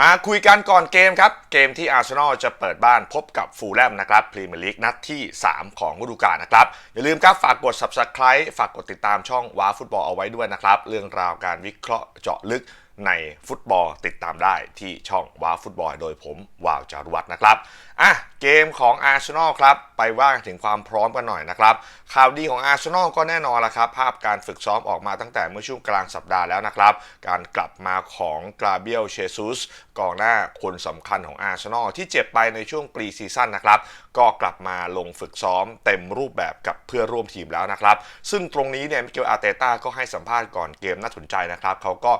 มาคุยกันก่อนเกมครับ เกมที่อาร์เซนอลจะเปิดบ้านพบกับฟูลแลมนะครับพรีเมียร์ลีกนัดที่ 3 ของฤดูกาลนะครับ อย่าลืมครับฝากกด subscribe ฝากกดติดตามช่องว้าฟุตบอลเอาไว้ด้วยนะครับ เรื่องราวการวิเคราะห์เจาะลึก ในฟุตบอลติดตามได้ที่ช่องว้าฟุตบอลโดยผมวาวจารุวัฒน์นะครับอะเกมของอาร์เซนอลครับไปว่าถึงความพร้อมกันหน่อยนะครับข่าวดีของอาร์เซนอลก็แน่นอนละครับภาพการฝึกซ้อมออกมาตั้งแต่เมื่อช่วงกลางสัปดาห์แล้วนะครับ การกลับมาของกราเบียลเชซุสกองหน้าคนสำคัญของอาร์เซนอลที่เจ็บไปในช่วงปรีซีซั่นนะครับก็กลับมาลงฝึกซ้อมเต็มรูปแบบกับเพื่อร่วมทีมแล้วนะครับ ซึ่งตรงนี้เนี่ยมิเกลอาร์เตต้าก็ให้สัมภาษณ์ก่อนเกมน่าสนใจนะครับเขาก็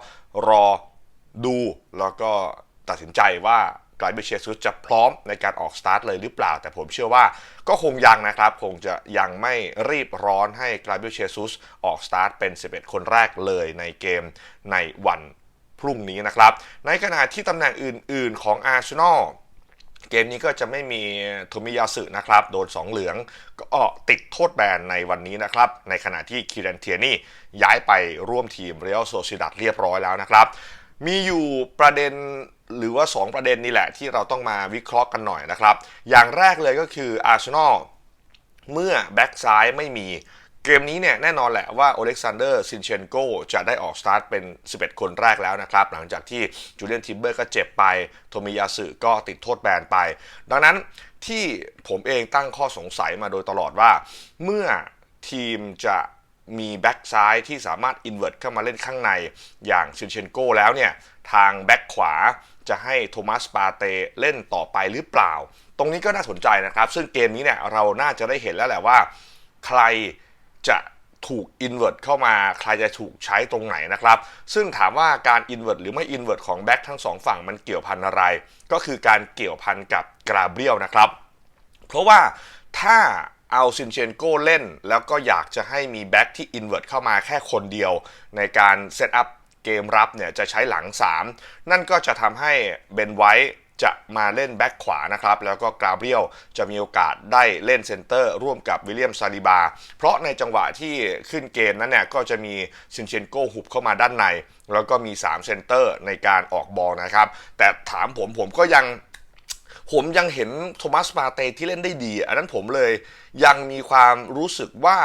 รอดูแล้วก็ตัดสินใจว่ากลาเบเชียซุสจะพร้อมในการออกสตาร์ทเลยหรือเปล่า แต่ผมเชื่อว่าก็คงยังนะครับ คงจะยังไม่รีบร้อนให้กลาเบเชียซุสออกสตาร์ทเป็น 11 คนแรกเลยในเกมในวันพรุ่งนี้นะครับ ในขณะที่ตำแหน่งอื่น ๆ ของอาร์เซนอล เกมนี้ก็จะไม่มีโทมิยาสึนะครับ โดน 2 เหลือง ก็ติดโทษแบนในวันนี้นะครับ ในขณะที่คิรันเทียนี่ย้ายไปร่วมทีมเรียลโซซิดัดเรียบร้อยแล้วนะครับ มีอยู่ประเด็นหรือว่า 2 ประเด็นนี่แหละที่เราต้องมาวิเคราะห์กันหน่อยนะครับ อย่างแรกเลยก็คืออาร์เซนอลเมื่อแบ็กซ้ายไม่มี เกมนี้เนี่ยแน่นอนแหละว่าโอเล็กซานเดอร์ซินเชนโกจะได้ออกสตาร์ทเป็น 11 คนแรกแล้วนะครับ หลังจากที่จูเลียนทิมเบอร์ก็เจ็บไป โทมิยาสึก็ติดโทษแบนไป ดังนั้นที่ผมเองตั้งข้อสงสัยมาโดยตลอดว่า เมื่อทีมจะมีแบ็กซ้ายที่สามารถอินเว r ร์ตเข้ามาเล่นข้างในอย่างซินเชนโกแล้วเนี่ย ทางแบ็กขวาจะให้โทมัสปาเตเล่นต่อไปหรือเปล่า ตรงนี้ก็น่าสนใจนะครับ ซึ่งเกมนี้เนี่ยเราน่าจะได้เห็นแล้วแหละว่า ใคร จะถูกอินเว r ร์ตเข้ามาใครจะถูกใช้ตรงไหนนะครับ ซึ่งถามว่าการอินเว r ร์ตหรือไม่อินเว r ร์ตของแบ็กทั้งสองฝั่งมันเกี่ยวพันอะไร ก็คือการเกี่ยวพันกับกราเบรียลนะครับ เพราะว่าถ้าเอาซินเชนโกเล่น แล้วก็อยากจะให้มีแบ็กที่อินเว r ร์ตเข้ามาแค่คนเดียว ในการเซตอัพเกมรับเนี่ยจะใช้หลัง 3 นั่นก็จะทำให้เบนไวท์ จะมาเล่นแบ็กขวานะครับแล้วก็กราเบรียลจะมีโอกาสได้เล่นเซนเตอร์ร่วมกับวิลเลียมซาลิบา เพราะในจังหวะที่ขึ้นเกมนั้นเนี่ยก็จะมีซินเชนโกหุบเข้ามาด้านใน แล้วก็มี 3 เซนเตอร์ในการออกบอลนะครับ แต่ถามผมผมก็ยังผมยังเห็นโทมัสปาเตที่เล่นได้ดี อันนั้นผมเลยยังมีความรู้สึกว่า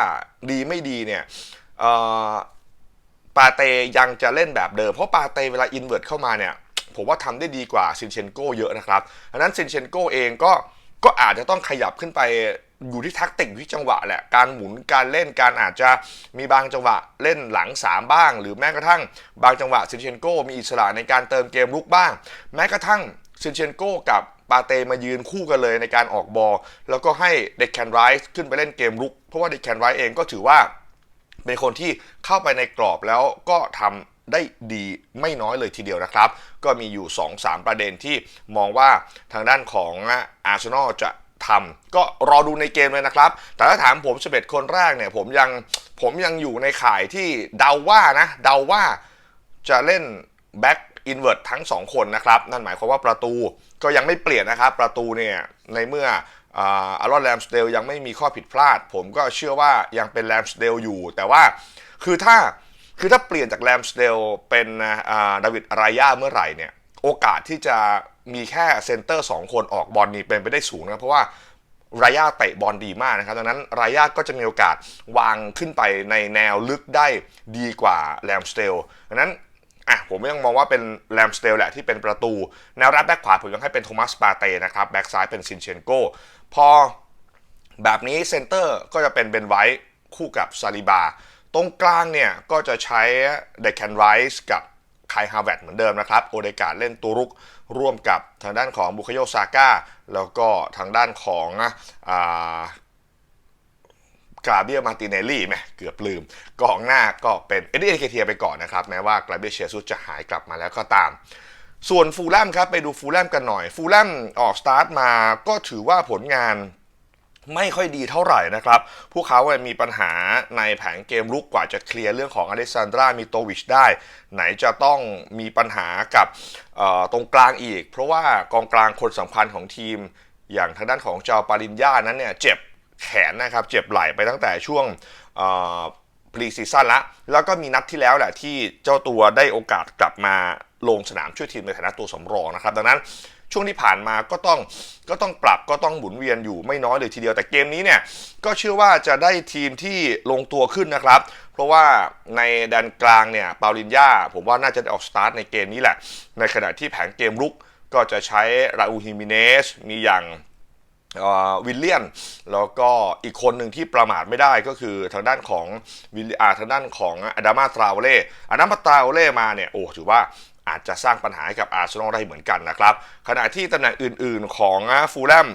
ดีไม่ดีเนี่ยปาเตยังจะเล่นแบบเดิม เพราะปาเตเวลาอินเว r ร์ตเข้ามาเนี่ย ผมว่าทำได้ดีกว่าซินเชนโกเยอะนะครับอันนั้นซินเชนโกเองก็ก็อาจจะต้องขยับขึ้นไปอยู่ที่ทักติกที่จังหวะแหละ การหมุนการเล่นการอาจจะมีบางจังหวะเล่นหลัง 3 บ้าง หรือแม้กระทั่งบางจังหวะซินเชนโกมีอิสระในการเติมเกมลุกบ้าง แม้กระทั่งซินเชนโกกับปาเตมายืนคู่กันเลยในการออกบอลแล้วก็ให้เด็กแคนไรส์ขึ้นไปเล่นเกมลุก เพราะว่าเด็กแคนไรส์เองก็ถือว่าเป็นคนที่เข้าไปในกรอบแล้วก็ทำ ได้ดีไม่น้อยเลยทีเดียวนะครับ ก็มีอยู่ 2-3 ประเด็นที่มองว่าทางด้านของอาร์เซนอลจะทำก็รอดูในเกมเลยนะครับ แต่ถ้าถามผม11คนแรกเนี่ยผมยังผมยังอยู่ในข่ายที่เดาว่านะเดาว่าจะเล่นแบ็กอินเว r ร์ตทั้ง 2 คนนะครับ นั่นหมายความว่าประตูก็ยังไม่เปลี่ยนนะครับ ประตูเนี่ยในเมื่ออารอนแรมสเดลยังไม่มีข้อผิดพลาด ผมก็เชื่อว่ายังเป็นแรมสเดลอยู่ แต่ว่าคือถ้า คือถ้าเปลี่ยนจากแรมสเดลเป็นดาวิดรายาเมื่อไหร่เนี่ยโอกาสที่จะมีแค่เซนเตอร์ 2 คนออกบอลนี่เป็นไปได้สูงนะเพราะว่ารายาเตะบอลดีมากนะครับดังนั้นรายาก็จะมีโอกาสวางขึ้นไปในแนวลึกได้ดีกว่าแรมสเตลดังนั้นอะผมยังมองว่าเป็นแรมสเตลแหละที่เป็นประตู แนวรับแบ็คขวาผมยังให้เป็นโทมัสปาเตนะครับแบ็คซ้ายเป็นซินเชนโกพอแบบนี้เซนเตอร์ก็จะเป็นเบนไวท์คู่กับซาลิบา ตรงกลางเนี่ยก็จะใช้เดคแคนไรส์กับไคฮาเวตเหมือนเดิมนะครับ โอเดกาเล่นตัวรุกร่วมกับทางด้านของบุคโยซาก้า แล้วก็ทางด้านของกราเบียมาติเนลลี่แหมเกือบลืมกองหน้าก็เป็นเอ็ดดี้เอเคเทียไปก่อนนะครับ แม้ว่ากราเบียเชซุสจะหายกลับมาแล้วก็ตาม ส่วนฟูลแลมครับ ไปดูฟูลแลมกันหน่อย ฟูลแลมออกสตาร์ทมาก็ถือว่าผลงาน ไม่ค่อยดีเท่าไหร่นะครับ พวกเขามีปัญหาในแผงเกมลุกกว่าจะเคลียร์เรื่องของอเล็กซานดรามิโตวิชได้ ไหนจะต้องมีปัญหากับตรงกลางอีก เพราะว่ากองกลางคนสำคัญของทีม อย่างทางด้านของเจ้าปารินญานั้นเนี่ยเจ็บแขนนะครับ เจ็บไหล่ไปตั้งแต่ช่วงพรีซีซั่นละ แล้วก็มีนัดที่แล้วแหละที่เจ้าตัวได้โอกาสกลับมาลงสนามช่วยทีมในฐานะตัวสำรองนะครับ ดังนั้น ช่วงที่ผ่านมาก็ต้องก็ต้องปรับก็ต้องหมุนเวียนอยู่ไม่น้อยเลยทีเดียวแต่เกมนี้เนี่ยก็เชื่อว่าจะได้ทีมที่ลงตัวขึ้นนะครับ เพราะว่าในแดนกลางเนี่ยปาลินยาผมว่าน่าจะได้ออกสตาร์ทในเกมนี้แหละ ในขณะที่แผนเกมรุกก็จะใช้ราอูฮิมิเนสมีอย่างวิลเลียน แล้วก็อีกคนหนึ่งที่ประมาทไม่ได้ก็คือทางด้านของวิลอาทางด้านของอดามาตราโอเล่อดามาตราโอเล่มาเนี่ยโอ้ถือว่า อาจจะสร้างปัญหาให้กับอาร์เซนอลได้เหมือนกันนะครับ ขณะที่ตำแหน่งอื่น ๆ ของฟูลแลม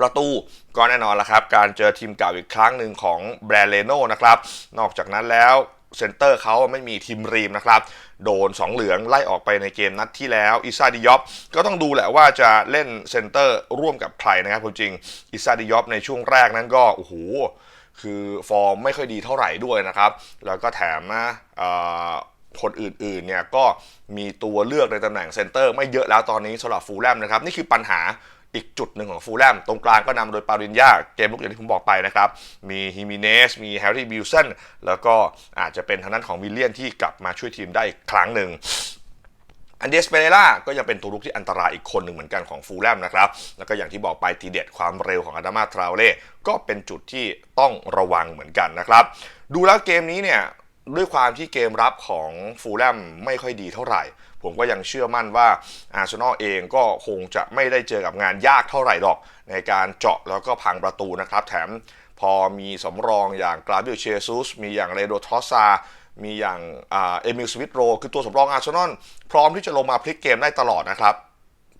ประตูก็แน่นอนละครับ การเจอทีมเก่าอีกครั้งหนึ่งของแบรเลโนนะครับ นอกจากนั้นแล้วเซนเตอร์เขาไม่มีทีมรีมนะครับ โดน 2 เหลืองไล่ออกไปในเกมนัดที่แล้วอิซาดิยอปก็ต้องดูแหละว่าจะเล่นเซนเตอร์ร่วมกับใครนะครับจริงอิซาดิยอปในช่วงแรกนั้นก็โอ้โหคือฟอร์มไม่ค่อยดีเท่าไหร่ด้วยนะครับ แล้วก็แถมนะอ่อ คนอื่นๆเนี่ยก็มีตัวเลือกในตำแหน่งเซนเตอร์ ไม่เยอะแล้วตอนนี้สำหรับฟูลแลมนะครับนี่คือปัญหาอีกจุดหนึ่งของฟูลแลมตรงกลางก็นำโดยปารินยาเกมลุกอย่างที่ผมบอกไปนะครับ มีฮิมิเนส มีแฮร์รี่บิลสันแล้วก็อาจจะเป็นทางด้านของวิลเลียนที่กลับมาช่วยทีมได้อีกครั้งหนึ่งอันเดสเปเรล่าก็ยังเป็นตัวลุกที่อันตรายอีกคนหนึ่งเหมือนกันของฟูลแลมนะครับ แล้วก็อย่างที่บอกไปทีเด็ดความเร็วของอาดามาทราเล่ก็เป็นจุดที่ต้องระวังเหมือนกันนะครับ ดูแล้วเกมนี้เนี่ย ด้วยความที่เกมรับของฟูลแลมไม่ค่อยดีเท่าไหร่ ผมก็ยังเชื่อมั่นว่าอาร์เซนอลเองก็คงจะไม่ได้เจอกับงานยากเท่าไหร่หรอก ในการเจาะแล้วก็พังประตูนะครับ แถมพอมีสำรองอย่างกราบิลเชซุสมีอย่างเรโดทอสซา มีอย่างอ่าเอมิลสวิตโร คือตัวสำรองอาร์เซนอลพร้อมที่จะลงมาพลิกเกมได้ตลอดนะครับ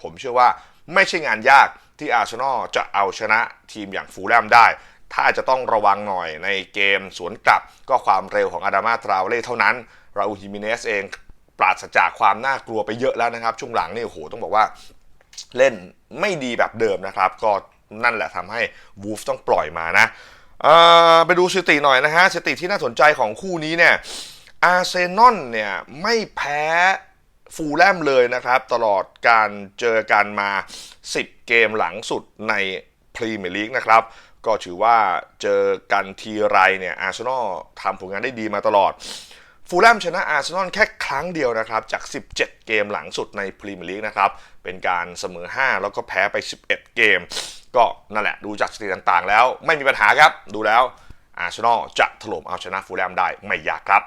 ผมเชื่อว่าไม่ใช่งานยากที่อาร์เซนอลจะเอาชนะทีมอย่างฟูลแลมได้ ถ้าจะต้องระวังหน่อยในเกมสวนกลับก็ความเร็วของอาดามาทราเล่เท่านั้น ราอูฮิมิเนสเองปราศจากความน่ากลัวไปเยอะแล้วนะครับ ช่วงหลังนี่โอ้โหต้องบอกว่าเล่นไม่ดีแบบเดิมนะครับ ก็นั่นแหละทำให้วูฟต้องปล่อยมานะไปดูสถิติหน่อยนะฮะสถิติที่น่าสนใจของคู่นี้เนี่ยอาร์เซนอลเนี่ยไม่แพ้ฟูลแลมเลยนะครับ ตลอดการเจอกันมา 10 เกมหลังสุดในพรีเมียร์ลีกนะครับ ก็ถือว่าเจอกันทีไรเนี่ยอาร์เซนอลทำผลงานได้ดีมาตลอด ฟูลแลมชนะอาร์เซนอลแค่ครั้งเดียวนะครับ จาก 17 เกมหลังสุดในพรีเมียร์ลีกนะครับ เป็นการเสมอ 5 แล้วก็แพ้ไป 11 เกม ก็นั่นแหละดูจากสถิติต่างๆ แล้วไม่มีปัญหาครับ ดูแล้วอาร์เซนอลจะถล่มเอาชนะฟูลแลมได้ไม่ยากครับ